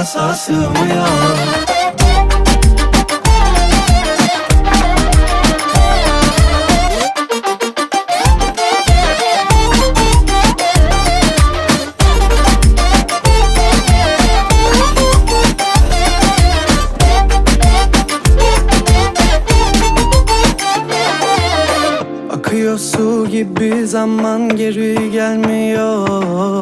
tasa sığmıyor su gibi zaman geri gelmiyor